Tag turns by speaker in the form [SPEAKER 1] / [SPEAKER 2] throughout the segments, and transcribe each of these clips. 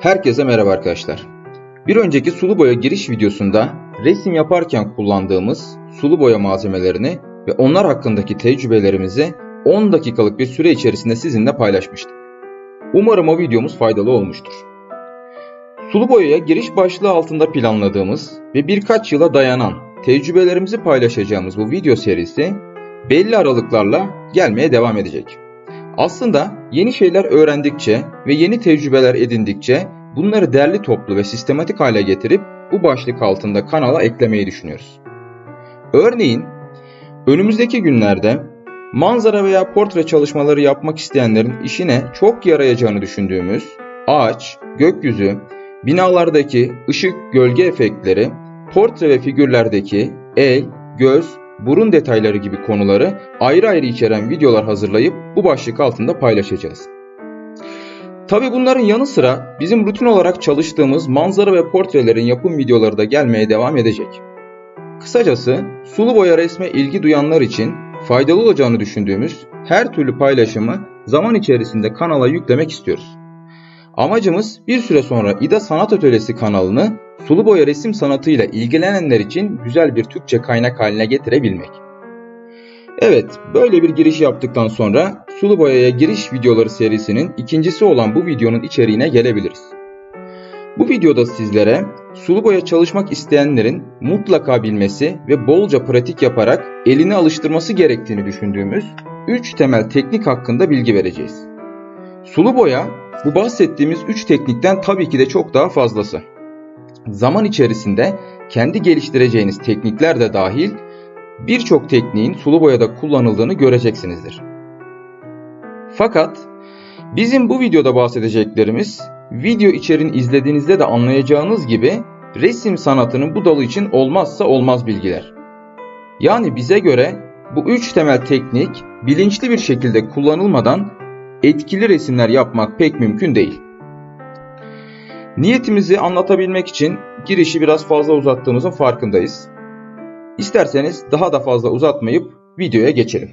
[SPEAKER 1] Herkese merhaba arkadaşlar. Bir önceki sulu boya giriş videosunda resim yaparken kullandığımız sulu boya malzemelerini ve onlar hakkındaki tecrübelerimizi 10 dakikalık bir süre içerisinde sizinle paylaşmıştık. Umarım o videomuz faydalı olmuştur. Sulu boyaya giriş başlığı altında planladığımız ve birkaç yıla dayanan tecrübelerimizi paylaşacağımız bu video serisi belli aralıklarla gelmeye devam edecek. Aslında yeni şeyler öğrendikçe ve yeni tecrübeler edindikçe bunları derli toplu ve sistematik hale getirip bu başlık altında kanala eklemeyi düşünüyoruz. Örneğin önümüzdeki günlerde manzara veya portre çalışmaları yapmak isteyenlerin işine çok yarayacağını düşündüğümüz ağaç, gökyüzü, binalardaki ışık, gölge efektleri, portre ve figürlerdeki el, göz, burun detayları gibi konuları ayrı ayrı içeren videolar hazırlayıp bu başlık altında paylaşacağız. Tabi bunların yanı sıra bizim rutin olarak çalıştığımız manzara ve portrelerin yapım videoları da gelmeye devam edecek. Kısacası sulu boya resme ilgi duyanlar için faydalı olacağını düşündüğümüz her türlü paylaşımı zaman içerisinde kanala yüklemek istiyoruz. Amacımız bir süre sonra İda Sanat Atölyesi kanalını sulu boya resim sanatıyla ilgilenenler için güzel bir Türkçe kaynak haline getirebilmek. Evet, böyle bir giriş yaptıktan sonra sulu boyaya giriş videoları serisinin ikincisi olan bu videonun içeriğine gelebiliriz. Bu videoda sizlere sulu boya çalışmak isteyenlerin mutlaka bilmesi ve bolca pratik yaparak elini alıştırması gerektiğini düşündüğümüz 3 temel teknik hakkında bilgi vereceğiz. Sulu boya bu bahsettiğimiz 3 teknikten tabii ki de çok daha fazlası. Zaman içerisinde kendi geliştireceğiniz teknikler de dahil birçok tekniğin sulu boyada kullanıldığını göreceksinizdir. Fakat bizim bu videoda bahsedeceklerimiz video içeriğini izlediğinizde de anlayacağınız gibi resim sanatının bu dalı için olmazsa olmaz bilgiler. Yani bize göre bu üç temel teknik bilinçli bir şekilde kullanılmadan etkili resimler yapmak pek mümkün değil. Niyetimizi anlatabilmek için girişi biraz fazla uzattığımızın farkındayız. İsterseniz daha da fazla uzatmayıp videoya geçelim.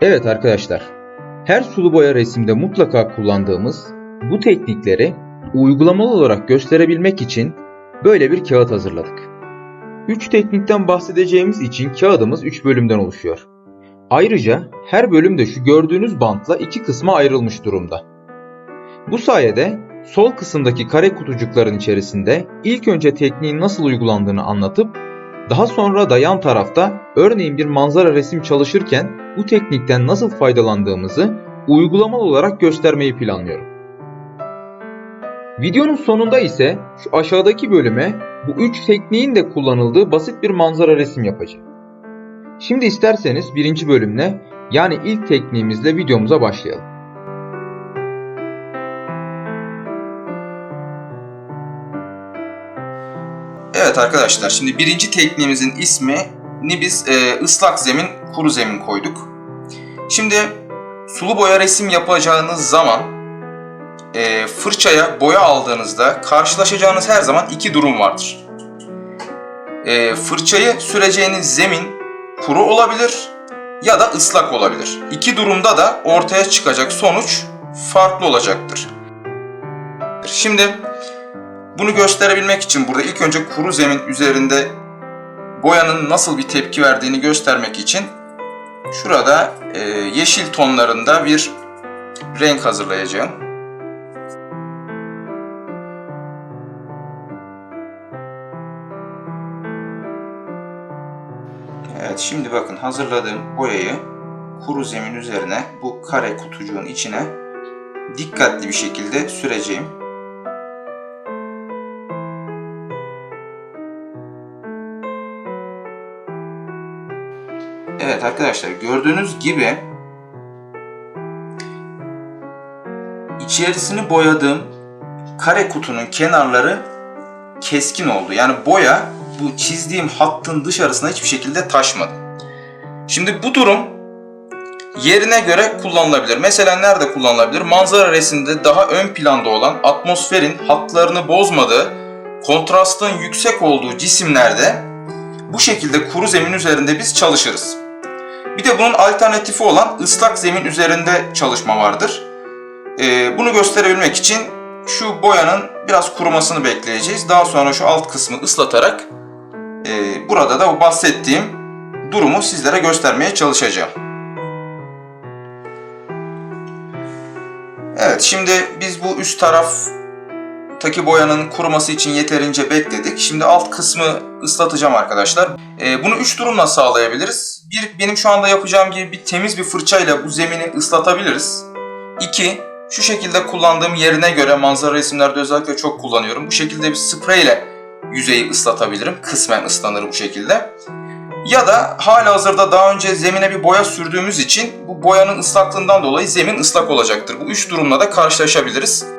[SPEAKER 1] Evet arkadaşlar, her sulu boya resimde mutlaka kullandığımız bu teknikleri uygulamalı olarak gösterebilmek için böyle bir kağıt hazırladık. 3 teknikten bahsedeceğimiz için kağıdımız 3 bölümden oluşuyor. Ayrıca her bölüm de şu gördüğünüz bantla iki kısma ayrılmış durumda. Bu sayede sol kısımdaki kare kutucukların içerisinde ilk önce tekniğin nasıl uygulandığını anlatıp daha sonra da yan tarafta örneğin bir manzara resim çalışırken bu teknikten nasıl faydalandığımızı uygulamalı olarak göstermeyi planlıyorum. Videonun sonunda ise şu aşağıdaki bölüme bu üç tekniğin de kullanıldığı basit bir manzara resim yapacağım. Şimdi isterseniz birinci bölümle yani ilk tekniğimizle videomuza başlayalım.
[SPEAKER 2] Evet arkadaşlar şimdi birinci tekniğimizin ismini biz e, ıslak zemin, kuru zemin koyduk. Şimdi sulu boya resim yapacağınız zaman e, fırçaya boya aldığınızda karşılaşacağınız her zaman iki durum vardır. E, fırçayı süreceğiniz zemin kuru olabilir ya da ıslak olabilir. İki durumda da ortaya çıkacak sonuç farklı olacaktır. Şimdi bunu gösterebilmek için burada ilk önce kuru zemin üzerinde boyanın nasıl bir tepki verdiğini göstermek için şurada e, yeşil tonlarında bir renk hazırlayacağım. Evet şimdi bakın hazırladığım boyayı kuru zemin üzerine bu kare kutucuğun içine dikkatli bir şekilde süreceğim. Evet arkadaşlar gördüğünüz gibi içerisini boyadığım kare kutunun kenarları keskin oldu. Yani boya bu çizdiğim hattın dışarısına hiçbir şekilde taşmadı. Şimdi bu durum yerine göre kullanılabilir. Mesela nerede kullanılabilir? Manzara resimde daha ön planda olan atmosferin hatlarını bozmadığı, kontrastın yüksek olduğu cisimlerde bu şekilde kuru zemin üzerinde biz çalışırız. Bir de bunun alternatifi olan ıslak zemin üzerinde çalışma vardır. Ee, bunu gösterebilmek için şu boyanın biraz kurumasını bekleyeceğiz. Daha sonra şu alt kısmı ıslatarak e, burada da o bahsettiğim durumu sizlere göstermeye çalışacağım. Evet şimdi biz bu üst taraf taki boyanın kuruması için yeterince bekledik. Şimdi alt kısmı ıslatacağım arkadaşlar. Ee, bunu üç durumla sağlayabiliriz. Bir, benim şu anda yapacağım gibi bir temiz bir fırçayla bu zemini ıslatabiliriz. İki, şu şekilde kullandığım yerine göre manzara resimlerde özellikle çok kullanıyorum. Bu şekilde bir sprey ile yüzeyi ıslatabilirim. Kısmen ıslanır bu şekilde. Ya da hala hazırda daha önce zemine bir boya sürdüğümüz için bu boyanın ıslaklığından dolayı zemin ıslak olacaktır. Bu üç durumla da karşılaşabiliriz.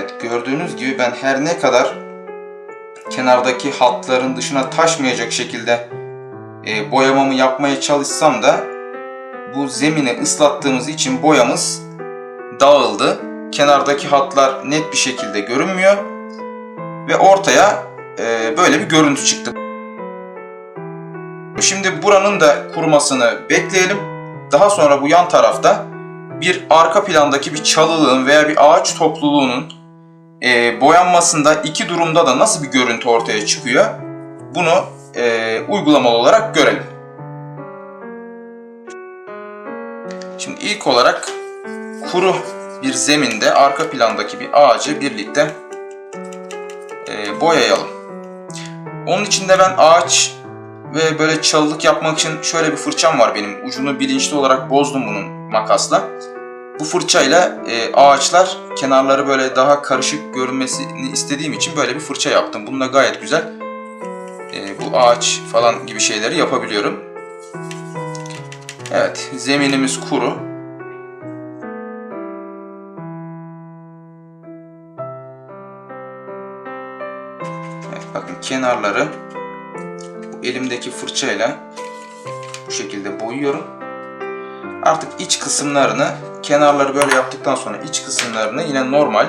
[SPEAKER 2] Evet gördüğünüz gibi ben her ne kadar kenardaki hatların dışına taşmayacak şekilde e, boyamamı yapmaya çalışsam da bu zemini ıslattığımız için boyamız dağıldı. Kenardaki hatlar net bir şekilde görünmüyor ve ortaya e, böyle bir görüntü çıktı. Şimdi buranın da kurumasını bekleyelim. Daha sonra bu yan tarafta bir arka plandaki bir çalılığın veya bir ağaç topluluğunun e, boyanmasında iki durumda da nasıl bir görüntü ortaya çıkıyor bunu e, uygulamalı olarak görelim. Şimdi ilk olarak kuru bir zeminde arka plandaki bir ağacı birlikte e, boyayalım. Onun için de ben ağaç ve böyle çalılık yapmak için şöyle bir fırçam var benim. Ucunu bilinçli olarak bozdum bunun makasla. Bu fırçayla e, ağaçlar kenarları böyle daha karışık görünmesini istediğim için böyle bir fırça yaptım. Bununla gayet güzel e, bu ağaç falan gibi şeyleri yapabiliyorum. Evet, zeminimiz kuru. Bakın kenarları bu elimdeki fırçayla bu şekilde boyuyorum. Artık iç kısımlarını kenarları böyle yaptıktan sonra iç kısımlarını yine normal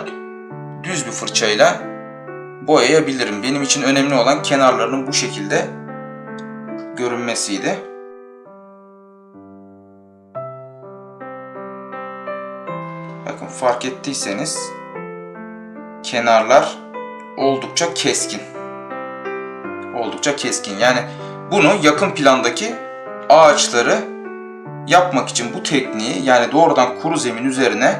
[SPEAKER 2] düz bir fırçayla boyayabilirim. Benim için önemli olan kenarlarının bu şekilde görünmesiydi. Bakın fark ettiyseniz kenarlar oldukça keskin. Oldukça keskin. Yani bunu yakın plandaki ağaçları yapmak için bu tekniği yani doğrudan kuru zemin üzerine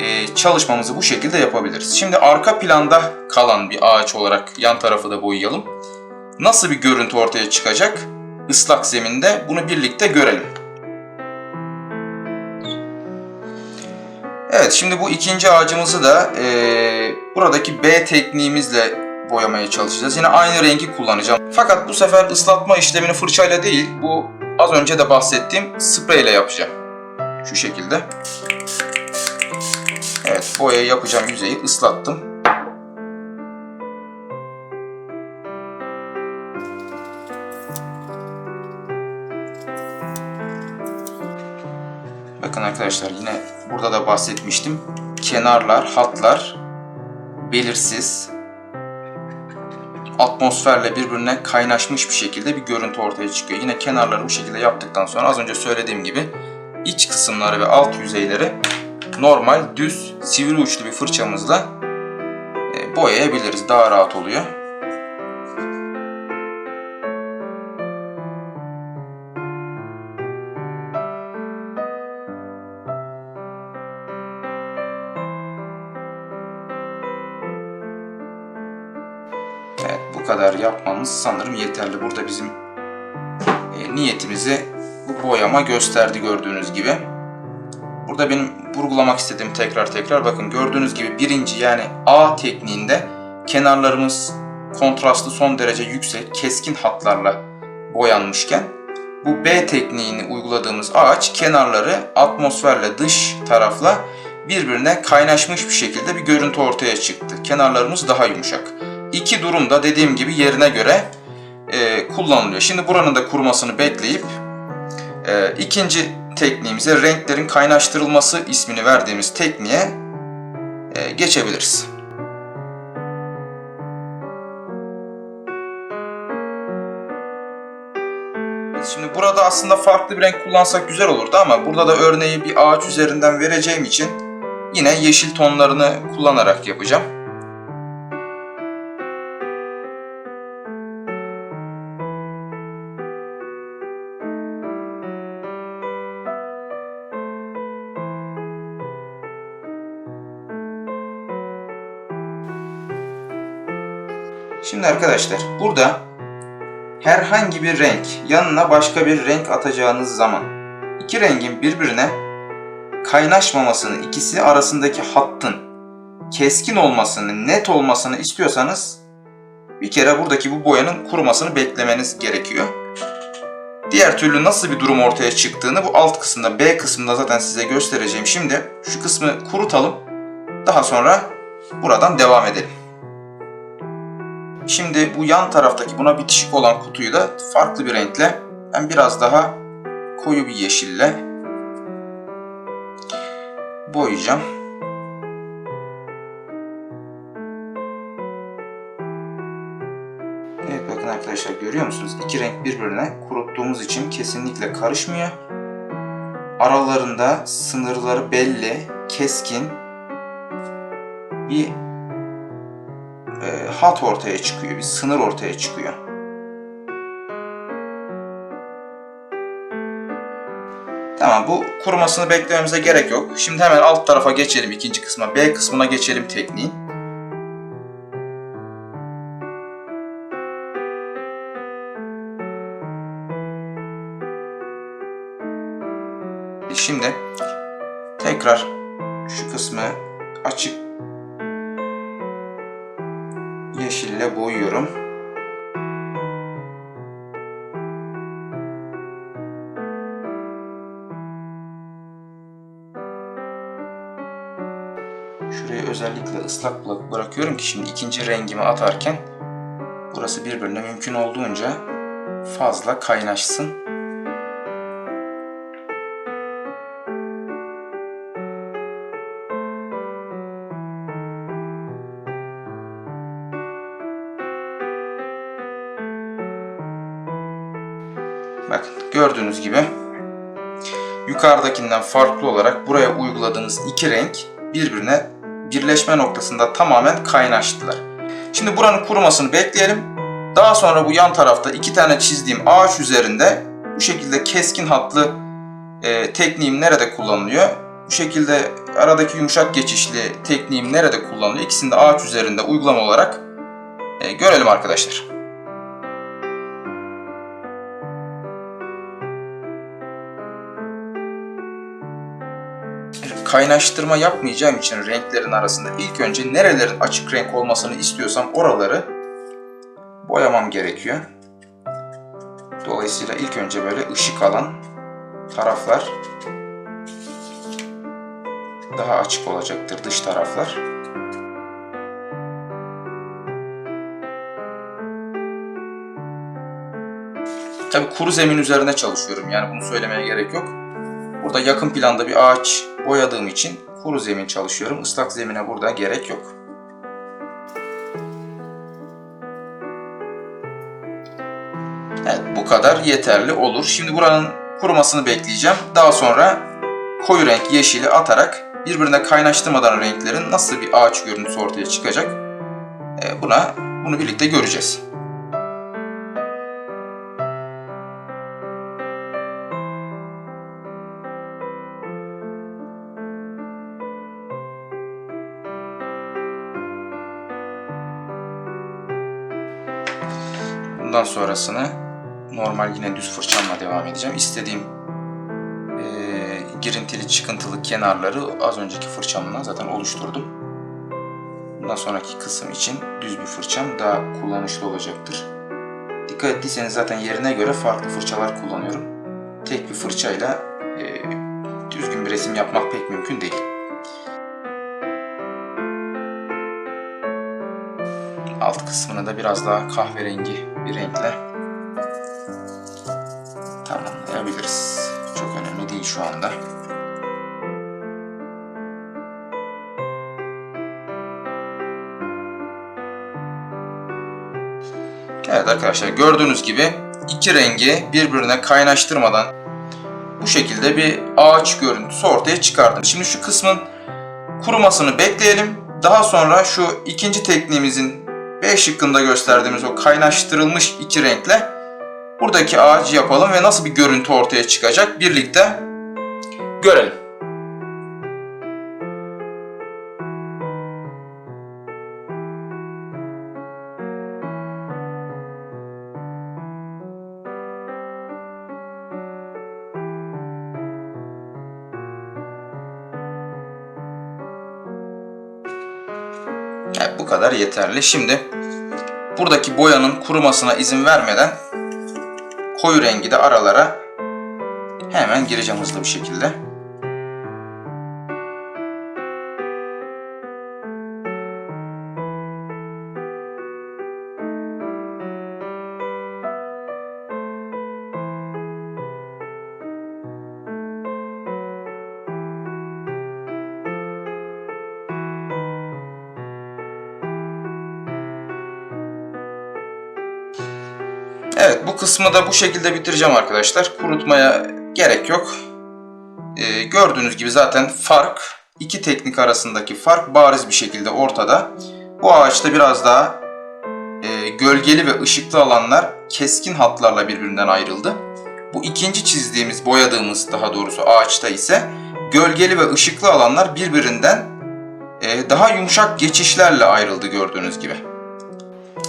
[SPEAKER 2] e, çalışmamızı bu şekilde yapabiliriz. Şimdi arka planda kalan bir ağaç olarak yan tarafı da boyayalım. Nasıl bir görüntü ortaya çıkacak? Islak zeminde bunu birlikte görelim. Evet şimdi bu ikinci ağacımızı da e, buradaki B tekniğimizle boyamaya çalışacağız. Yine aynı rengi kullanacağım. Fakat bu sefer ıslatma işlemini fırçayla değil bu az önce de bahsettiğim sprey ile yapacağım. Şu şekilde. Evet boyayı yapacağım yüzeyi ıslattım. Bakın arkadaşlar yine burada da bahsetmiştim. Kenarlar, hatlar belirsiz, atmosferle birbirine kaynaşmış bir şekilde bir görüntü ortaya çıkıyor. Yine kenarları bu şekilde yaptıktan sonra az önce söylediğim gibi iç kısımları ve alt yüzeyleri normal düz sivri uçlu bir fırçamızla e, boyayabiliriz. Daha rahat oluyor. Bu kadar yapmamız sanırım yeterli. Burada bizim e, niyetimizi bu boyama gösterdi gördüğünüz gibi. Burada benim vurgulamak istediğim tekrar tekrar bakın gördüğünüz gibi birinci yani A tekniğinde kenarlarımız kontrastı son derece yüksek, keskin hatlarla boyanmışken bu B tekniğini uyguladığımız ağaç kenarları atmosferle dış tarafla birbirine kaynaşmış bir şekilde bir görüntü ortaya çıktı. Kenarlarımız daha yumuşak. İki durum da dediğim gibi yerine göre e, kullanılıyor. Şimdi buranın da kurumasını bekleyip e, ikinci tekniğimize renklerin kaynaştırılması ismini verdiğimiz tekniğe e, geçebiliriz. Şimdi burada aslında farklı bir renk kullansak güzel olurdu ama burada da örneği bir ağaç üzerinden vereceğim için yine yeşil tonlarını kullanarak yapacağım. Şimdi arkadaşlar burada herhangi bir renk yanına başka bir renk atacağınız zaman iki rengin birbirine kaynaşmamasını, ikisi arasındaki hattın keskin olmasını, net olmasını istiyorsanız bir kere buradaki bu boyanın kurumasını beklemeniz gerekiyor. Diğer türlü nasıl bir durum ortaya çıktığını bu alt kısımda B kısmında zaten size göstereceğim. Şimdi şu kısmı kurutalım. Daha sonra buradan devam edelim. Şimdi bu yan taraftaki buna bitişik olan kutuyu da farklı bir renkle ben biraz daha koyu bir yeşille boyayacağım. Evet bakın arkadaşlar görüyor musunuz? İki renk birbirine kuruttuğumuz için kesinlikle karışmıyor. Aralarında sınırları belli, keskin bir e, hat ortaya çıkıyor, bir sınır ortaya çıkıyor. Tamam bu kurumasını beklememize gerek yok. Şimdi hemen alt tarafa geçelim ikinci kısma. B kısmına geçelim tekniğin. Şimdi tekrar şu kısmı açık yeşille boyuyorum. Şuraya özellikle ıslak bırak- bırakıyorum ki şimdi ikinci rengimi atarken burası birbirine mümkün olduğunca fazla kaynaşsın. Gördüğünüz gibi yukarıdakinden farklı olarak buraya uyguladığımız iki renk birbirine birleşme noktasında tamamen kaynaştılar. Şimdi buranın kurumasını bekleyelim. Daha sonra bu yan tarafta iki tane çizdiğim ağaç üzerinde bu şekilde keskin hatlı e, tekniğim nerede kullanılıyor? Bu şekilde aradaki yumuşak geçişli tekniğim nerede kullanılıyor? İkisini de ağaç üzerinde uygulama olarak e, görelim arkadaşlar. Kaynaştırma yapmayacağım için renklerin arasında ilk önce nerelerin açık renk olmasını istiyorsam oraları boyamam gerekiyor. Dolayısıyla ilk önce böyle ışık alan taraflar daha açık olacaktır dış taraflar. Tabi kuru zemin üzerine çalışıyorum yani bunu söylemeye gerek yok. Burada yakın planda bir ağaç boyadığım için kuru zemin çalışıyorum. Islak zemine burada gerek yok. Evet bu kadar yeterli olur. Şimdi buranın kurumasını bekleyeceğim. Daha sonra koyu renk yeşili atarak birbirine kaynaştırmadan renklerin nasıl bir ağaç görüntüsü ortaya çıkacak e, buna bunu birlikte göreceğiz. Bundan sonrasını normal yine düz fırçamla devam edeceğim. İstediğim e, girintili çıkıntılı kenarları az önceki fırçamla zaten oluşturdum. Bundan sonraki kısım için düz bir fırçam daha kullanışlı olacaktır. Dikkat ettiyseniz zaten yerine göre farklı fırçalar kullanıyorum. Tek bir fırçayla e, düzgün bir resim yapmak pek mümkün değil. Alt kısmını da biraz daha kahverengi bir renkle tamamlayabiliriz. Çok önemli değil şu anda. Evet arkadaşlar gördüğünüz gibi iki rengi birbirine kaynaştırmadan bu şekilde bir ağaç görüntüsü ortaya çıkardım. Şimdi şu kısmın kurumasını bekleyelim. Daha sonra şu ikinci tekniğimizin B şıkkında gösterdiğimiz o kaynaştırılmış iki renkle buradaki ağacı yapalım ve nasıl bir görüntü ortaya çıkacak birlikte görelim. Bu kadar yeterli. Şimdi buradaki boyanın kurumasına izin vermeden koyu rengi de aralara hemen gireceğim hızlı bir şekilde. Kısmı da bu şekilde bitireceğim arkadaşlar. Kurutmaya gerek yok. Ee, gördüğünüz gibi zaten fark, iki teknik arasındaki fark bariz bir şekilde ortada. Bu ağaçta biraz daha e, gölgeli ve ışıklı alanlar keskin hatlarla birbirinden ayrıldı. Bu ikinci çizdiğimiz, boyadığımız daha doğrusu ağaçta ise gölgeli ve ışıklı alanlar birbirinden e, daha yumuşak geçişlerle ayrıldı gördüğünüz gibi.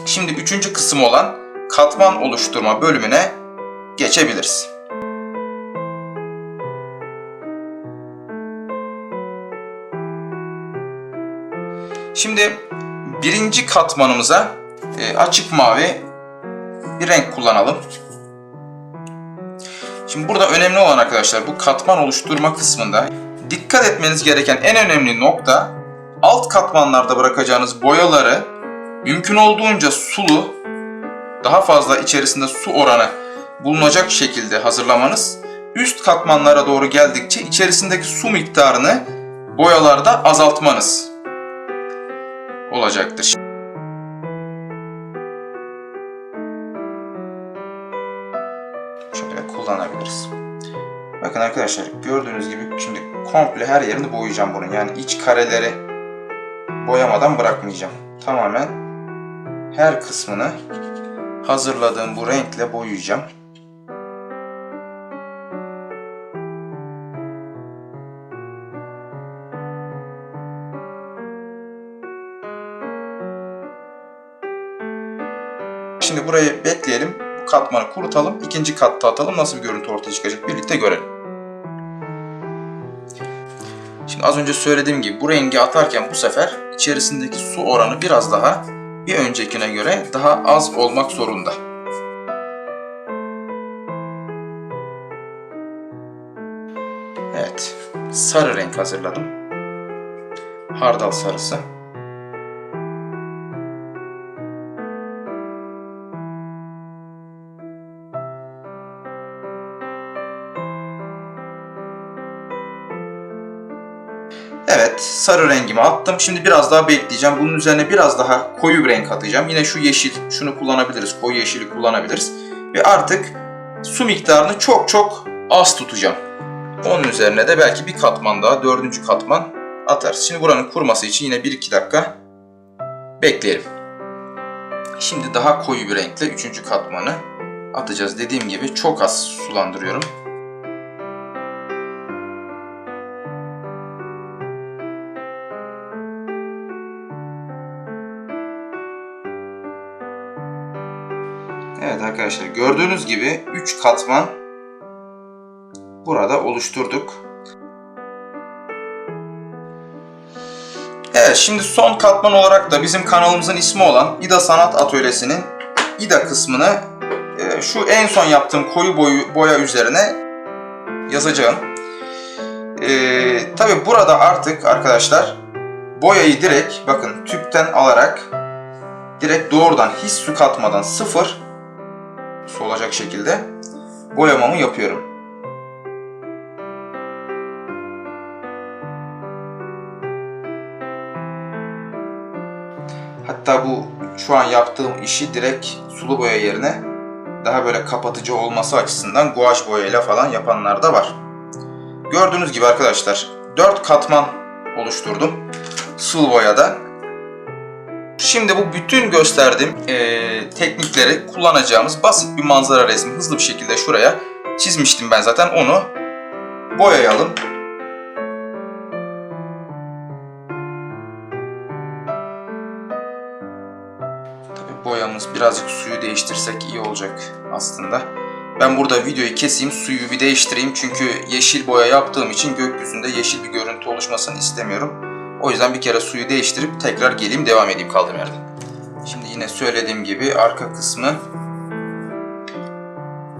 [SPEAKER 2] Şimdi üçüncü kısım olan katman oluşturma bölümüne geçebiliriz. Şimdi birinci katmanımıza e, açık mavi bir renk kullanalım. Şimdi burada önemli olan arkadaşlar bu katman oluşturma kısmında dikkat etmeniz gereken en önemli nokta alt katmanlarda bırakacağınız boyaları mümkün olduğunca sulu daha fazla içerisinde su oranı bulunacak şekilde hazırlamanız üst katmanlara doğru geldikçe içerisindeki su miktarını boyalarda azaltmanız olacaktır. Şöyle kullanabiliriz. Bakın arkadaşlar gördüğünüz gibi şimdi komple her yerini boyayacağım bunun. Yani iç kareleri boyamadan bırakmayacağım. Tamamen her kısmını hazırladığım bu renkle boyayacağım. Şimdi burayı bekleyelim. Katmanı kurutalım. ikinci katta atalım. Nasıl bir görüntü ortaya çıkacak birlikte görelim. Şimdi az önce söylediğim gibi bu rengi atarken bu sefer içerisindeki su oranı biraz daha bir öncekine göre daha az olmak zorunda. Evet, sarı renk hazırladım. Hardal sarısı. Sarı rengimi attım. Şimdi biraz daha bekleyeceğim. Bunun üzerine biraz daha koyu bir renk atacağım. Yine şu yeşil, şunu kullanabiliriz. Koyu yeşili kullanabiliriz. Ve artık su miktarını çok çok az tutacağım. Onun üzerine de belki bir katman daha, dördüncü katman atarız. Şimdi buranın kuruması için yine 1-2 dakika bekleyelim. Şimdi daha koyu bir renkle üçüncü katmanı atacağız. Dediğim gibi çok az sulandırıyorum. Evet arkadaşlar gördüğünüz gibi 3 katman burada oluşturduk. Evet şimdi son katman olarak da bizim kanalımızın ismi olan İda Sanat Atölyesi'nin İda kısmını e, şu en son yaptığım koyu boyu, boya üzerine yazacağım. E, Tabi burada artık arkadaşlar boyayı direkt bakın tüpten alarak direkt doğrudan hiç su katmadan sıfır solacak şekilde boyamamı yapıyorum. Hatta bu şu an yaptığım işi direkt sulu boya yerine daha böyle kapatıcı olması açısından guaj boyayla falan yapanlar da var. Gördüğünüz gibi arkadaşlar 4 katman oluşturdum sulu boyada. Şimdi bu bütün gösterdiğim eee, teknikleri kullanacağımız basit bir manzara resmi hızlı bir şekilde şuraya çizmiştim ben zaten onu boyayalım. Tabii boyamız birazcık suyu değiştirsek iyi olacak aslında. Ben burada videoyu keseyim, suyu bir değiştireyim çünkü yeşil boya yaptığım için gökyüzünde yeşil bir görüntü oluşmasını istemiyorum. O yüzden bir kere suyu değiştirip tekrar geleyim devam edeyim kaldığım yerden. Şimdi yine söylediğim gibi arka kısmı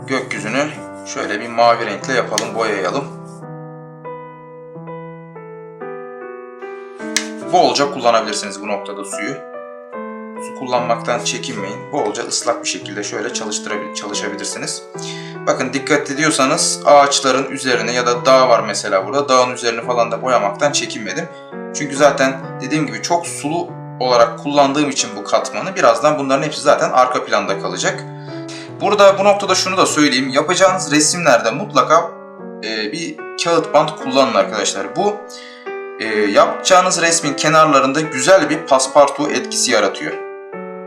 [SPEAKER 2] gökyüzünü şöyle bir mavi renkle yapalım, boyayalım. Bolca kullanabilirsiniz bu noktada suyu. Su kullanmaktan çekinmeyin. Bolca ıslak bir şekilde şöyle çalışabilirsiniz. Bakın dikkat ediyorsanız ağaçların üzerine ya da dağ var mesela burada. Dağın üzerini falan da boyamaktan çekinmedim. Çünkü zaten dediğim gibi çok sulu olarak kullandığım için bu katmanı birazdan bunların hepsi zaten arka planda kalacak. Burada bu noktada şunu da söyleyeyim. Yapacağınız resimlerde mutlaka e, bir kağıt bant kullanın arkadaşlar. Bu e, yapacağınız resmin kenarlarında güzel bir paspartu etkisi yaratıyor.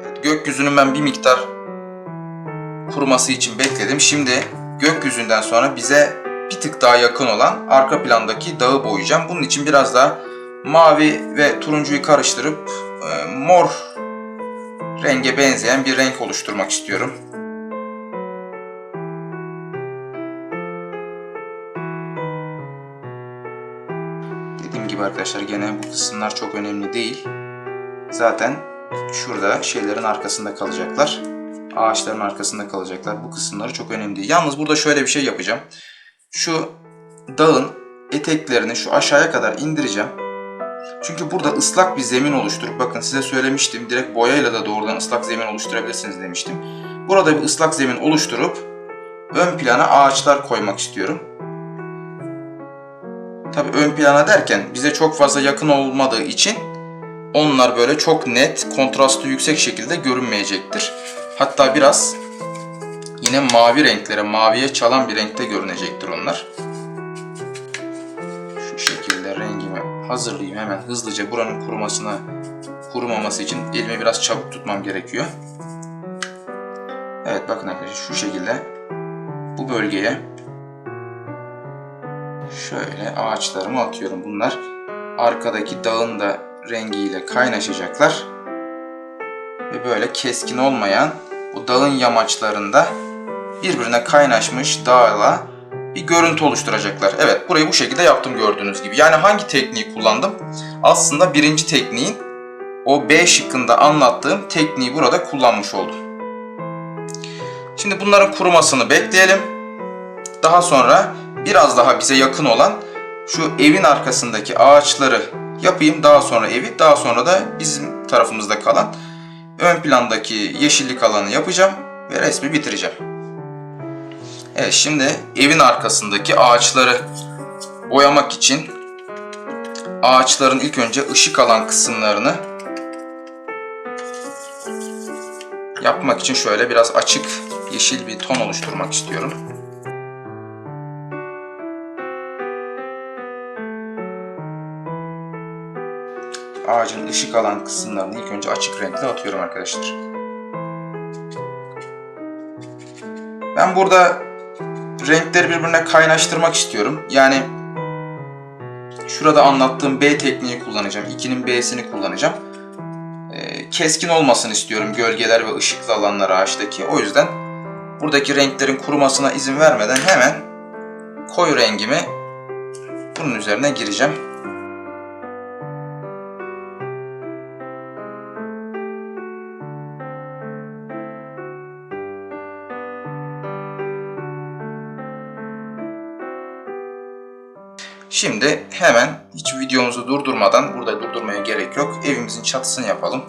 [SPEAKER 2] Evet, gökyüzünün ben bir miktar kuruması için bekledim. Şimdi gökyüzünden sonra bize bir tık daha yakın olan arka plandaki dağı boyayacağım. Bunun için biraz daha mavi ve turuncuyu karıştırıp e, mor renge benzeyen bir renk oluşturmak istiyorum. Dediğim gibi arkadaşlar gene bu kısımlar çok önemli değil. Zaten şurada şeylerin arkasında kalacaklar. Ağaçların arkasında kalacaklar. Bu kısımları çok önemli değil. Yalnız burada şöyle bir şey yapacağım. Şu dağın eteklerini şu aşağıya kadar indireceğim. Çünkü burada ıslak bir zemin oluşturup bakın size söylemiştim direkt boyayla da doğrudan ıslak zemin oluşturabilirsiniz demiştim. Burada bir ıslak zemin oluşturup ön plana ağaçlar koymak istiyorum. Tabi ön plana derken bize çok fazla yakın olmadığı için onlar böyle çok net, kontrastı yüksek şekilde görünmeyecektir. Hatta biraz yine mavi renklere, maviye çalan bir renkte görünecektir onlar. Hazırlayayım hemen hızlıca buranın kurumasına kurumaması için elimi biraz çabuk tutmam gerekiyor. Evet bakın arkadaşlar şu şekilde bu bölgeye şöyle ağaçlarımı atıyorum. Bunlar arkadaki dağın da rengiyle kaynaşacaklar. Ve böyle keskin olmayan bu dağın yamaçlarında birbirine kaynaşmış dağla bir görüntü oluşturacaklar. Evet burayı bu şekilde yaptım gördüğünüz gibi. Yani hangi tekniği kullandım? Aslında birinci tekniğin o B şıkkında anlattığım tekniği burada kullanmış oldum. Şimdi bunların kurumasını bekleyelim. Daha sonra biraz daha bize yakın olan şu evin arkasındaki ağaçları yapayım. Daha sonra evi, daha sonra da bizim tarafımızda kalan ön plandaki yeşillik alanı yapacağım ve resmi bitireceğim. Evet şimdi evin arkasındaki ağaçları boyamak için ağaçların ilk önce ışık alan kısımlarını yapmak için şöyle biraz açık yeşil bir ton oluşturmak istiyorum. Ağacın ışık alan kısımlarını ilk önce açık renkle atıyorum arkadaşlar. Ben burada renkleri birbirine kaynaştırmak istiyorum. Yani şurada anlattığım B tekniği kullanacağım. 2'nin B'sini kullanacağım. Ee, keskin olmasını istiyorum gölgeler ve ışıklı alanlar ağaçtaki. O yüzden buradaki renklerin kurumasına izin vermeden hemen koyu rengimi bunun üzerine gireceğim. Şimdi hemen hiç videomuzu durdurmadan, burada durdurmaya gerek yok. Evimizin çatısını yapalım.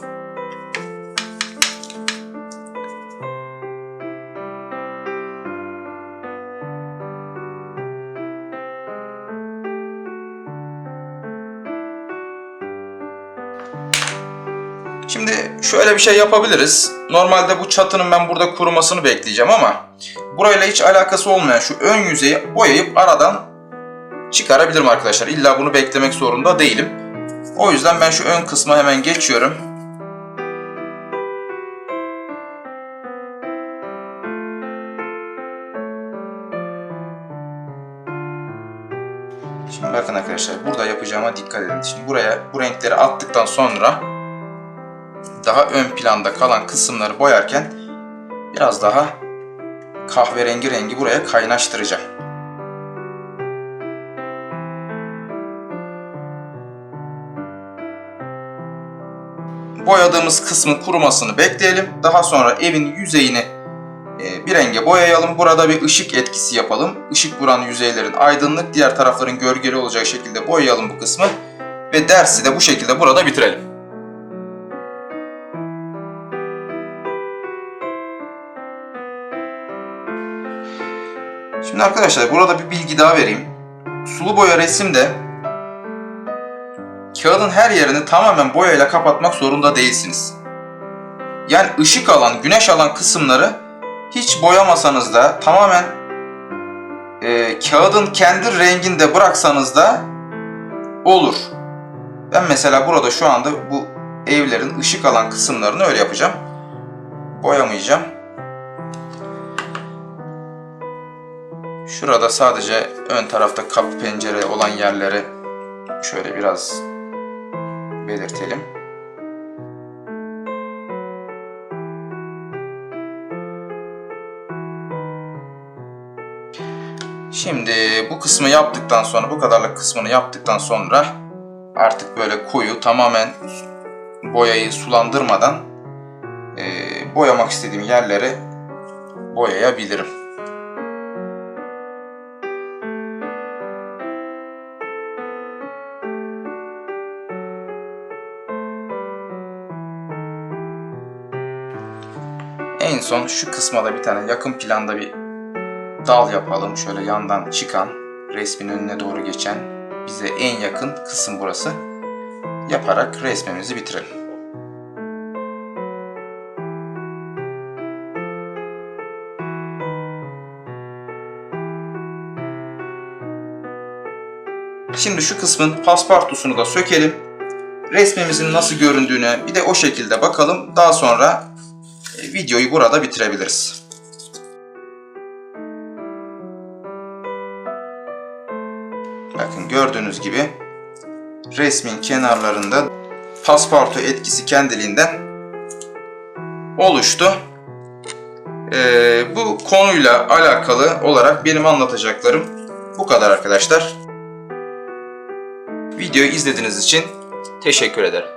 [SPEAKER 2] Şimdi şöyle bir şey yapabiliriz. Normalde bu çatının ben burada kurumasını bekleyeceğim ama burayla hiç alakası olmayan şu ön yüzeyi boyayıp aradan çıkarabilirim arkadaşlar. İlla bunu beklemek zorunda değilim. O yüzden ben şu ön kısma hemen geçiyorum. Şimdi bakın arkadaşlar burada yapacağıma dikkat edin. Şimdi buraya bu renkleri attıktan sonra daha ön planda kalan kısımları boyarken biraz daha kahverengi rengi buraya kaynaştıracağım. Boyadığımız kısmın kurumasını bekleyelim. Daha sonra evin yüzeyini e, bir renge boyayalım. Burada bir ışık etkisi yapalım. Işık vuran yüzeylerin aydınlık, diğer tarafların gölgeli olacak şekilde boyayalım bu kısmı. Ve dersi de bu şekilde burada bitirelim. Şimdi arkadaşlar burada bir bilgi daha vereyim. Sulu boya resimde kağıdın her yerini tamamen boyayla kapatmak zorunda değilsiniz. Yani ışık alan, güneş alan kısımları hiç boyamasanız da tamamen e, kağıdın kendi renginde bıraksanız da olur. Ben mesela burada şu anda bu evlerin ışık alan kısımlarını öyle yapacağım. Boyamayacağım. Şurada sadece ön tarafta kapı pencere olan yerleri şöyle biraz belirtelim. Şimdi bu kısmı yaptıktan sonra, bu kadarlık kısmını yaptıktan sonra artık böyle koyu, tamamen boyayı sulandırmadan e, boyamak istediğim yerleri boyayabilirim. En son şu kısma da bir tane yakın planda bir dal yapalım. Şöyle yandan çıkan, resmin önüne doğru geçen, bize en yakın kısım burası. Yaparak resmimizi bitirelim. Şimdi şu kısmın paspartusunu da sökelim. Resmimizin nasıl göründüğüne bir de o şekilde bakalım. Daha sonra videoyu burada bitirebiliriz. Bakın gördüğünüz gibi resmin kenarlarında paspartu etkisi kendiliğinden oluştu. Ee, bu konuyla alakalı olarak benim anlatacaklarım bu kadar arkadaşlar. Videoyu izlediğiniz için teşekkür ederim.